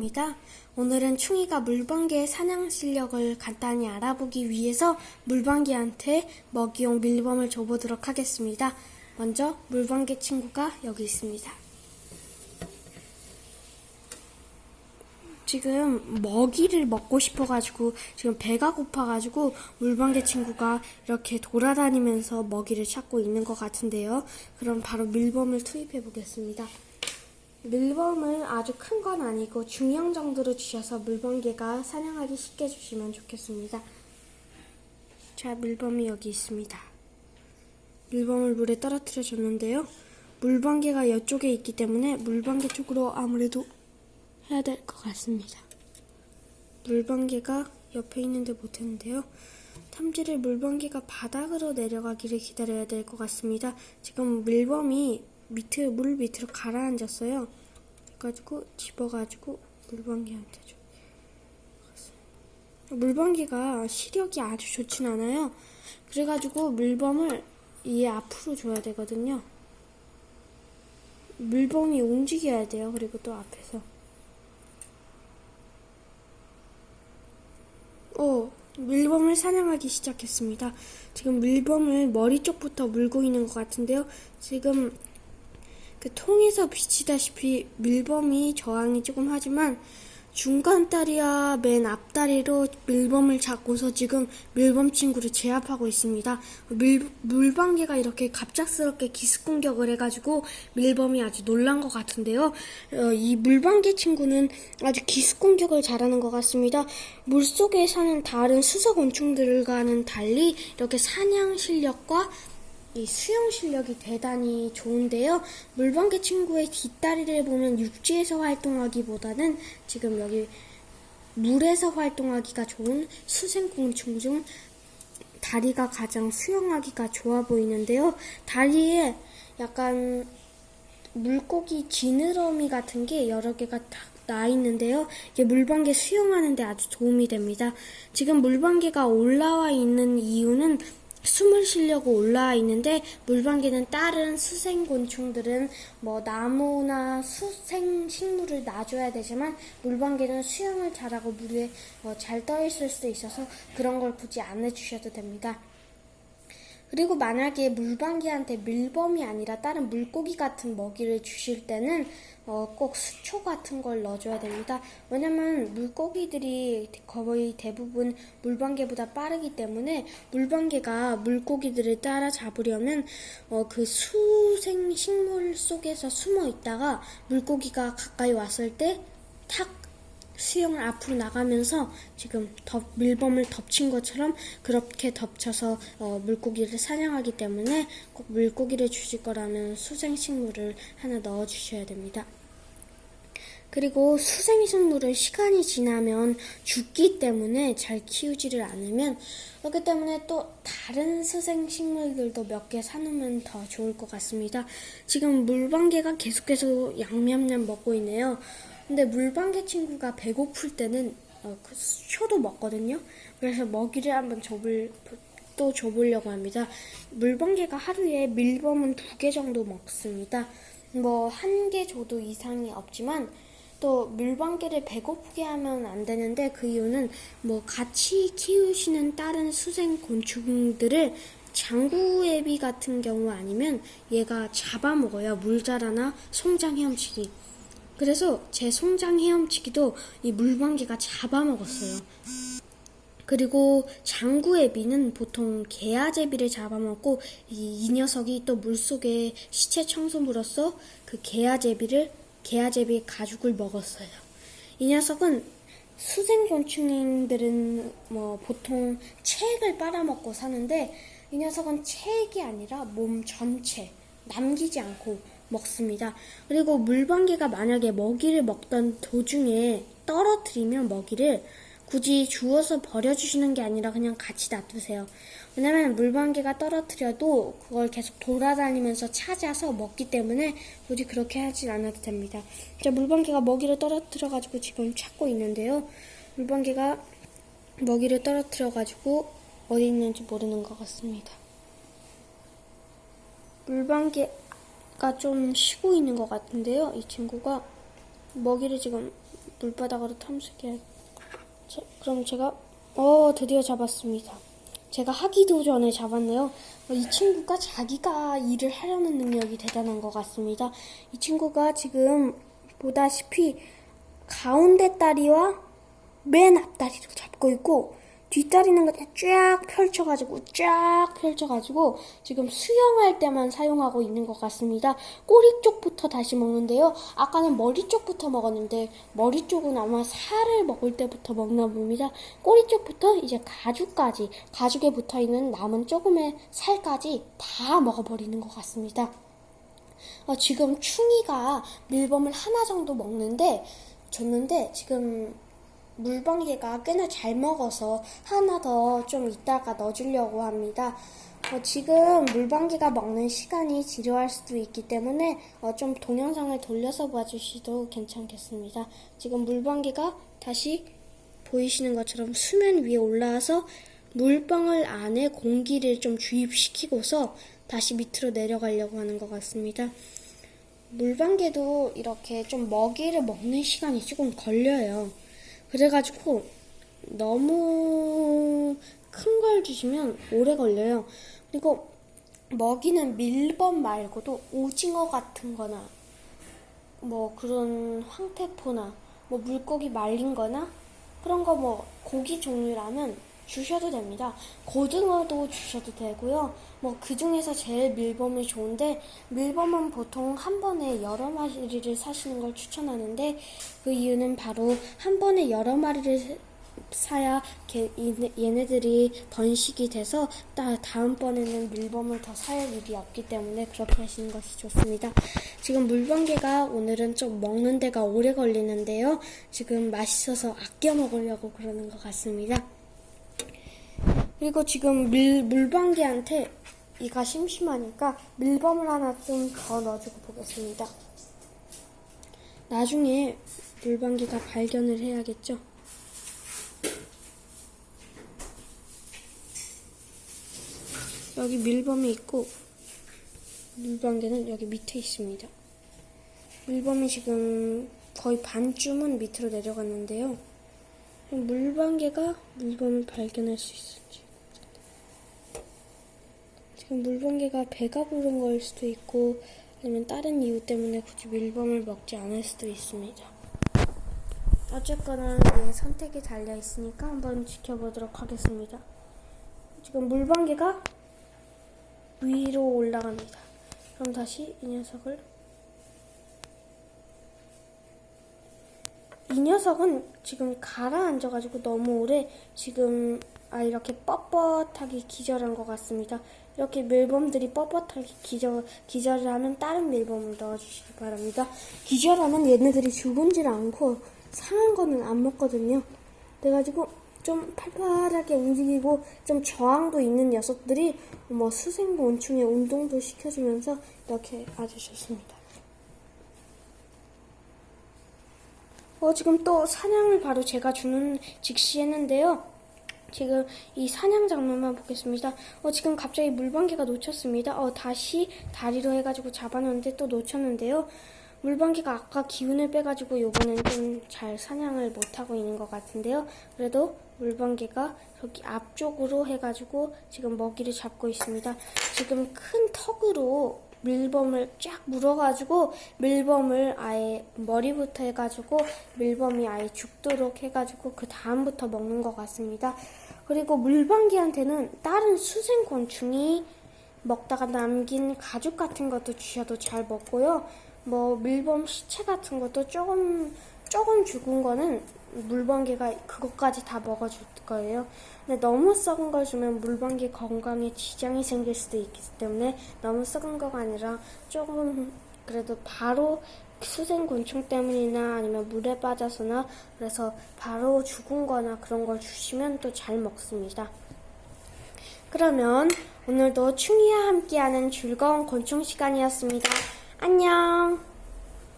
충이입니다. 오늘은 충이가 물방개의 사냥 실력을 간단히 알아보기 위해서 물방개한테 먹이용 밀범을 줘보도록 하겠습니다. 먼저 물방개 친구가 여기 있습니다. 지금 먹이를 먹고 싶어가지고 지금 배가 고파가지고 물방개 친구가 이렇게 돌아다니면서 먹이를 찾고 있는 것 같은데요. 그럼 바로 밀범을 투입해 보겠습니다. 밀범을 아주 큰 건 아니고 중형 정도로 주셔서 물번개가 사냥하기 쉽게 주시면 좋겠습니다. 자, 밀범이 여기 있습니다. 밀범을 물에 떨어뜨려 줬는데요. 물번개가 이쪽에 있기 때문에 물번개 쪽으로 아무래도 해야 될 것 같습니다. 물번개가 옆에 있는데 못했는데요. 탐지를 물번개가 바닥으로 내려가기를 기다려야 될 것 같습니다. 지금 밀범이 밑에 물 밑으로 가라앉았어요. 그래가지고 집어가지고 물방개한테 줘. 물방개가 시력이 아주 좋진 않아요. 그래가지고 물범을 얘 앞으로 줘야 되거든요. 물범이 움직여야 돼요. 그리고 또 앞에서. 오, 밀범을 사냥하기 시작했습니다. 지금 밀범을 머리 쪽부터 물고 있는 것 같은데요. 지금 그 통에서 비치다시피 밀범이 저항이 조금 하지만 중간 다리와 맨 앞다리로 밀범을 잡고서 지금 밀범 친구를 제압하고 있습니다. 밀, 물방개가 이렇게 갑작스럽게 기습 공격을 해가지고 밀범이 아주 놀란 것 같은데요. 어, 이 물방개 친구는 아주 기습 공격을 잘하는 것 같습니다. 물속에 사는 다른 수석 곤충들과는 달리 이렇게 사냥 실력과 이 수영 실력이 대단히 좋은데요. 물방개 친구의 뒷다리를 보면 육지에서 활동하기보다는 지금 여기 물에서 활동하기가 좋은 수생곤충 중 다리가 가장 수영하기가 좋아 보이는데요. 다리에 약간 물고기 지느러미 같은 게 여러 개가 다나 있는데요. 이게 물방개 수영하는데 아주 도움이 됩니다. 지금 물방개가 올라와 있는 이유는 숨을 쉬려고 올라와 있는데 물방개는 다른 수생곤충들은 뭐 나무나 수생 식물을 놔줘야 되지만 물방개는 수영을 잘하고 물에 어, 잘 떠 있을 수 있어서 그런 걸 굳이 안 해주셔도 됩니다. 그리고 만약에 물방개한테 밀범이 아니라 다른 물고기 같은 먹이를 주실 때는 어, 꼭 수초 같은 걸 넣어줘야 됩니다. 왜냐면 물고기들이 거의 대부분 물방개보다 빠르기 때문에 물방개가 물고기들을 따라 잡으려면 어, 그 수생 식물 속에서 숨어 있다가 물고기가 가까이 왔을 때 탁 수영을 앞으로 나가면서 지금 덮, 밀범을 덮친 것처럼 그렇게 덮쳐서 어, 물고기를 사냥하기 때문에 꼭 물고기를 주실 거라면 수생식물을 하나 넣어 주셔야 됩니다. 그리고 수생식물은 시간이 지나면 죽기 때문에 잘 키우지를 않으면 그렇기 때문에 또 다른 수생식물들도 몇 개 사놓으면 더 좋을 것 같습니다. 지금 물방개가 계속해서 양냠냠 먹고 있네요. 근데 물방개 친구가 배고플 때는 어, 그 쇼도 먹거든요. 그래서 먹이를 한번 줘볼 또 줘보려고 합니다. 물방개가 하루에 밀범은 두 개 정도 먹습니다. 뭐 한 개 줘도 이상이 없지만 또 물방개를 배고프게 하면 안 되는데 그 이유는 뭐 같이 키우시는 다른 수생 곤충들을 장구애비 같은 경우 아니면 얘가 잡아먹어요. 물자라나 송장 헤엄치기. 그래서 제 송장 헤엄치기도 이 물방개가 잡아먹었어요. 그리고 장구애비는 보통 개아제비를 잡아먹고 이, 이 녀석이 또 물속에 시체 청소물로서 그 개아제비를 개아제비의 가죽을 먹었어요. 이 녀석은 수생곤충들은 뭐 보통 체액을 빨아먹고 사는데 이 녀석은 체액이 아니라 몸 전체 남기지 않고 먹습니다. 그리고 물방개가 만약에 먹이를 먹던 도중에 떨어뜨리면 먹이를 굳이 주워서 버려주시는 게 아니라 그냥 같이 놔두세요. 왜냐면 물방개가 떨어뜨려도 그걸 계속 돌아다니면서 찾아서 먹기 때문에 굳이 그렇게 하진 않아도 됩니다. 자, 물방개가 먹이를 떨어뜨려가지고 지금 찾고 있는데요. 물방개가 먹이를 떨어뜨려가지고 어디 있는지 모르는 것 같습니다. 물방개 가좀 쉬고 있는 것 같은데요. 이 친구가 먹이를 지금 물바닥으로 탐색해. 자, 그럼 제가 어 드디어 잡았습니다. 제가 하기도 전에 잡았네요. 어, 이 친구가 자기가 일을 하려는 능력이 대단한 것 같습니다. 이 친구가 지금 보다시피 가운데 다리와 맨 앞다리를 잡고 있고 뒷다리는 그냥 쫙 펼쳐가지고 쫙 펼쳐가지고 지금 수영할 때만 사용하고 있는 것 같습니다. 꼬리 쪽부터 다시 먹는데요. 아까는 머리 쪽부터 먹었는데 머리 쪽은 아마 살을 먹을 때부터 먹나 봅니다. 꼬리 쪽부터 이제 가죽까지 가죽에 붙어 있는 남은 조금의 살까지 다 먹어버리는 것 같습니다. 어, 지금 충이가 밀범을 하나 정도 먹는데 줬는데 지금 물방개가 꽤나 잘 먹어서 하나 더 좀 이따가 넣어주려고 합니다. 어, 지금 물방개가 먹는 시간이 지루할 수도 있기 때문에 어, 좀 동영상을 돌려서 봐주셔도 괜찮겠습니다. 지금 물방개가 다시 보이시는 것처럼 수면 위에 올라와서 물방울 안에 공기를 좀 주입시키고서 다시 밑으로 내려가려고 하는 것 같습니다. 물방개도 이렇게 좀 먹이를 먹는 시간이 조금 걸려요. 그래가지고 너무 큰 걸 주시면 오래 걸려요. 그리고 먹이는 밀범 말고도 오징어 같은 거나 뭐 그런 황태포나 뭐 물고기 말린 거나 그런 거 뭐 고기 종류라면 주셔도 됩니다. 고등어도 주셔도 되고요. 뭐 그 중에서 제일 밀범이 좋은데 밀범은 보통 한 번에 여러 마리를 사시는 걸 추천하는데 그 이유는 바로 한 번에 여러 마리를 사야 얘네들이 번식이 돼서 따- 다음번에는 물범을 더살 일이 없기 때문에 그렇게 하시는 것이 좋습니다. 지금 물방개가 오늘은 좀 먹는 데가 오래 걸리는데요. 지금 맛있어서 아껴 먹으려고 그러는 것 같습니다. 그리고 지금 밀, 물방개한테 이가 심심하니까 밀범을 하나 좀 더 넣어주고 보겠습니다. 나중에 물방개가 발견을 해야겠죠. 여기 밀범이 있고 물방개는 여기 밑에 있습니다. 밀범이 지금 거의 반쯤은 밑으로 내려갔는데요. 물방개가 물범을 발견할 수 있을지. 지금 물방개가 배가 부른 걸 수도 있고 아니면 다른 이유 때문에 굳이 밀범을 먹지 않을 수도 있습니다. 어쨌거나 내 선택이 달려 있으니까 한번 지켜보도록 하겠습니다. 지금 물방개가 위로 올라갑니다. 그럼 다시 이 녀석을 이 녀석은 지금 가라앉아가지고 너무 오래 지금 아 이렇게 뻣뻣하게 기절한 것 같습니다. 이렇게 밀범들이 뻣뻣하게 기절 기절을 하면 다른 밀범을 넣어주시기 바랍니다. 기절하면 얘네들이 죽은지를 않고 상한 거는 안 먹거든요. 그래가지고 좀 팔팔하게 움직이고 좀 저항도 있는 녀석들이 뭐 수생곤충의 운동도 시켜주면서 이렇게 아주 좋습니다. 어, 지금 또 사냥을 바로 제가 주는 직시 했는데요. 지금 이 사냥 장면만 보겠습니다. 어, 지금 갑자기 물방개가 놓쳤습니다. 어, 다시 다리로 해가지고 잡아놓는데 또 놓쳤는데요. 물방개가 아까 기운을 빼가지고 요번엔 좀 잘 사냥을 못하고 있는 것 같은데요. 그래도 물방개가 여기 앞쪽으로 해가지고 지금 먹이를 잡고 있습니다. 지금 큰 턱으로 밀범을 쫙 물어가지고 밀범을 아예 머리부터 해가지고 밀범이 아예 죽도록 해가지고 그 다음부터 먹는 것 같습니다. 그리고 물방개한테는 다른 수생곤충이 먹다가 남긴 가죽 같은 것도 주셔도 잘 먹고요. 뭐 밀범 시체 같은 것도 조금 조금 죽은 거는 물방개가 그것까지 다 먹어줄 거예요. 근데 너무 썩은 걸 주면 물방개 건강에 지장이 생길 수도 있기 때문에 너무 썩은 거가 아니라 조금 그래도 바로 수생 곤충 때문이나 아니면 물에 빠져서나 그래서 바로 죽은 거나 그런 걸 주시면 또 잘 먹습니다. 그러면 오늘도 충이와 함께하는 즐거운 곤충 시간이었습니다. 안녕!